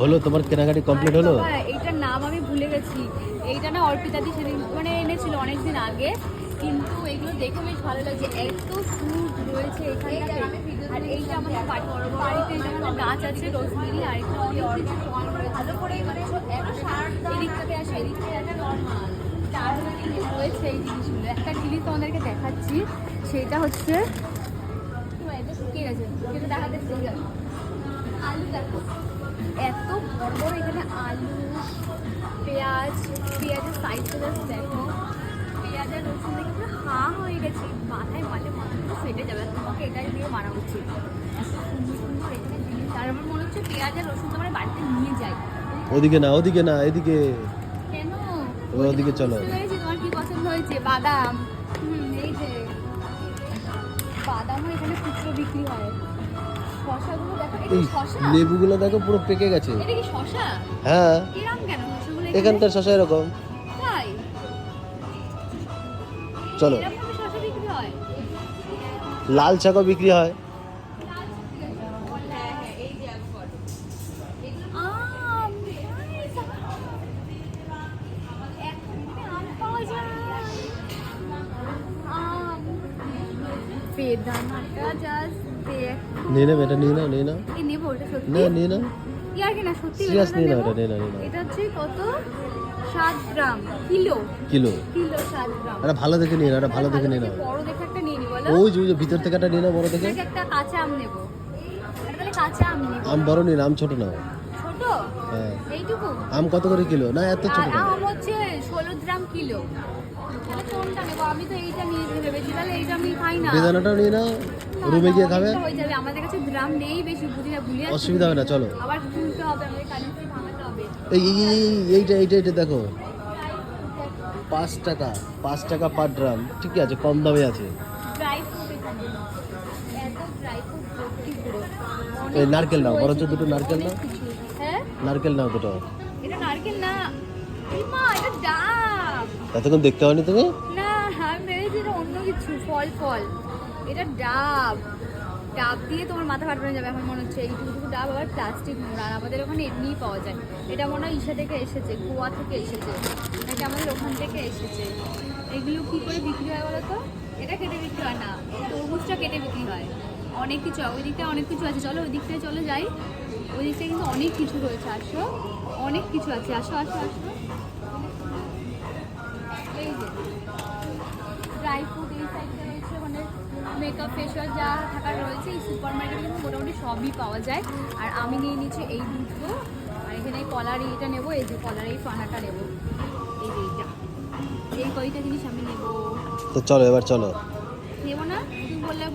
হলো? তোমার কেনাকাটি কমপ্লিট হলো? এইটার নাম আমি ভুলে গেছি। এইটা না অর্পিতাদি সেদিন মানে এনেছিল অনেকদিন আগে। কিন্তু এগুলো দেখে বেশ ভালো লাগছে। এত ফুড রয়েছে এখানটাতে। আর এইটা আমাদের বাড়িতে আমাদের গাছ আছে রোজমেরি আর একটা ভালো করে মানে এদিকটাতে আসে এদিকটাতে আসে নর্মাল রয়েছে এই জিনিসগুলো। একটা জিনিস তোমাদেরকে দেখাচ্ছি। সেটা হচ্ছে শুকিয়ে দেখাতে আলু দেখো। এত বড় বড় এখানে আলু পেঁয়াজ পেঁয়াজের সাইজটা জাস্ট দেখো। পেঁয়াজ আর রসুন দেখে পুরো হা হয়ে গেছে। মাথায় মাঝে মাথা পুরো ফেটে যাবে। তোমাকে এটা দিয়ে মারা উচিত। এত সুন্দর সুন্দর এখানে জিনিস। আর আমার মনে হচ্ছে পেঁয়াজ আর রসুন তোমার বাড়িতে নিয়ে যাই ওদিকে না ওদিকে না এদিকে। কেন? ওদিকে চলো। তোমার কি পছন্দ হয়েছে? বাদাম। হুম এই যে। বাদামও এখানে খুচরো বিক্রি হয়। এই লেবুগুলো দেখো পুরো পেকে গেছে। হ্যাঁ। এখানকার শশা এরকম। চলো। লাল শাকও বিক্রি হয়। বেদানাটা দেখো। নিয়ে নেবে এটা নিয়ে নাও নিয়ে নাও। এই নেব এটা সত্যি? না নিয়ে নাও। ইয়ার কি না সত্যি নিয়ে নাও এটা, নিয়ে নাও, এটা হচ্ছে কত? সাত গ্রাম কিলো। কিলো। কিলো সাত গ্রাম। এটা ভালো দেখে নিয়ে নাও এটা ভালো দেখে নিয়ে নাও। বড় দেখে একটা নিয়ে বলো। ওই যে ওই যে ভিতর থেকে একটা নিয়ে নাও বড় দেখে। একটা কাঁচা আম নেব। এটা তাহলে কাঁচা আম নেব। আম বড় নিন আম ছোট নাও। ছোট? হ্যাঁ। এইটুকু? আম কত করে কিলো? না এত ছোট আম হচ্ছে ষোলো গ্রাম কিলো। তাহলে কোনটা নেব? আমি তো এইটা নিয়ে ভেবেছি তাহলে এইটা আমি খাই না। বেদানাটাও নিয়ে নাও। রুমে গিয়ে খাবে? হয়ে যাবে আমাদের কাছে গ্রাম নেই বেশি বুঝি না ভুলে অসুবিধা হবে না চলো। আবার তুলতে হবে আমাদের কারেন্সি ভাঙাতে হবে। এই এই এই, এই, এইটা এইটা এইটা দেখো। পাঁচ টাকা পাঁচ টাকা পার ড্রাম ঠিক আছে কম দামে আছে। এই নারকেল নাও, বরঞ্চ দুটো নারকেল নাও। হ্যাঁ? নারকেল নাও দুটো। এটা নারকেল না। মা এটা ডাব। এতক্ষণ দেখতে হয়নি তুমি? না আমি ভেবেছি এটা অন্য কিছু ফল ফল। এটা ডাব। ডাব দিয়ে তোমার মাথা ফাটানো যাবে আমার মনে হচ্ছে এইটুকু ডাব, আবার প্লাস্টিক মোড়া আর আমাদের ওখানে এমনিই পাওয়া যায়। এটা মনে হয় ইসা থেকে এসেছে, গোয়া থেকে এসেছে। এটা আমাদের ওখান থেকে এসেছে। এগুলো কী করে বিক্রি হয় বলো তো এটা কেটে বিক্রি হয় না তরমুজটা কেটে বিক্রি হয়। অনেক কিছু, ওই দিকটায় অনেক কিছু আছে। চলো ওই দিকটায় চলে যাই। ওই দিকটায় কিন্তু অনেক কিছু রয়েছে, আসো। অনেক কিছু আছে, আসো আসো আসো। ড্রাই ফ্রুট এই সাইডটা মেকআপ ফেস ওয়াশ যা থাকার রয়েছে এই সুপার মার্কেটে কিন্তু মোটামুটি সবই পাওয়া যায়। আর আমি নিয়ে নিচ্ছি এই দুটো। আর এখানে এই কলার এইটা নেব এই যে কলার এই ফানাটা নেব। এই যে এইটা। এই কয়টা জিনিস আমি নেব? তো চলো এবার চলো। নেব না? তুমি বললে